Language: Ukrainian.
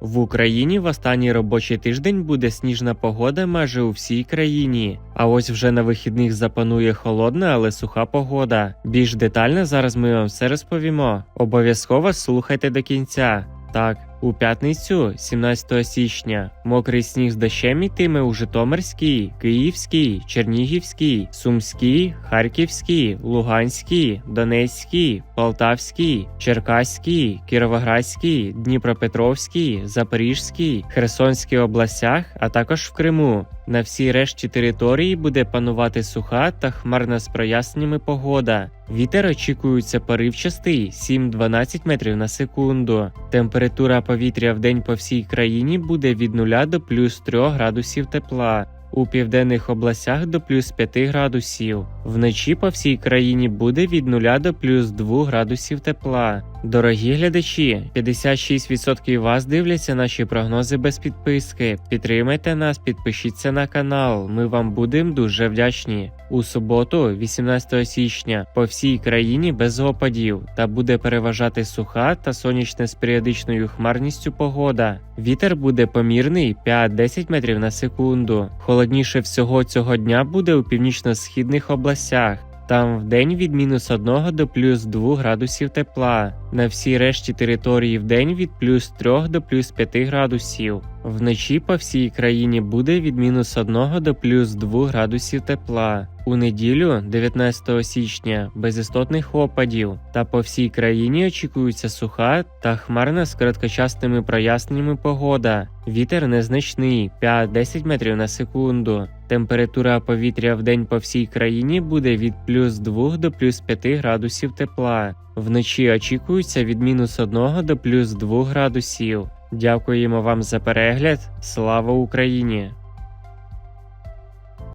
В Україні в останній робочий тиждень буде сніжна погода майже у всій країні. А ось вже на вихідних запанує холодна, але суха погода. Більш детально зараз ми вам все розповімо. Обов'язково слухайте до кінця. Так, у п'ятницю, 17 січня, мокрий сніг з дощем йтиме у Житомирській, Київській, Чернігівській, Сумській, Харківській, Луганській, Донецькій, Полтавській, Черкаській, Кіровоградській, Дніпропетровській, Запорізькій, Херсонській областях, а також в Криму. На всій решті території буде панувати суха та хмарна з проясненнями погода. Вітер очікується поривчастий 7-12 метрів на секунду. Температура повітря в день по всій країні буде від 0 до плюс 3 градусів тепла. У південних областях до плюс 5 градусів. Вночі по всій країні буде від 0 до плюс 2 градусів тепла. Дорогі глядачі, 56% вас дивляться наші прогнози без підписки. Підтримайте нас, підпишіться на канал. Ми вам будемо дуже вдячні. У суботу, 18 січня, по всій країні без опадів та буде переважати суха та сонячна з періодичною хмарністю погода. Вітер буде помірний 5-10 метрів на секунду. Холодніше всього цього дня буде у північно-східних областях. Там в день від мінус 1 до плюс 2 градусів тепла. На всій решті території в день від плюс 3 до плюс 5 градусів. Вночі по всій країні буде від мінус 1 до плюс 2 градусів тепла. У неділю, 19 січня, без істотних опадів, та по всій країні очікується суха та хмарна з короткочасними проясненнями погода. Вітер незначний 5-10 метрів на секунду. Температура повітря в день по всій країні буде від плюс 2 до плюс 5 градусів тепла. Вночі очікується від мінус 1 до плюс 2 градусів. Дякуємо вам за перегляд. Слава Україні!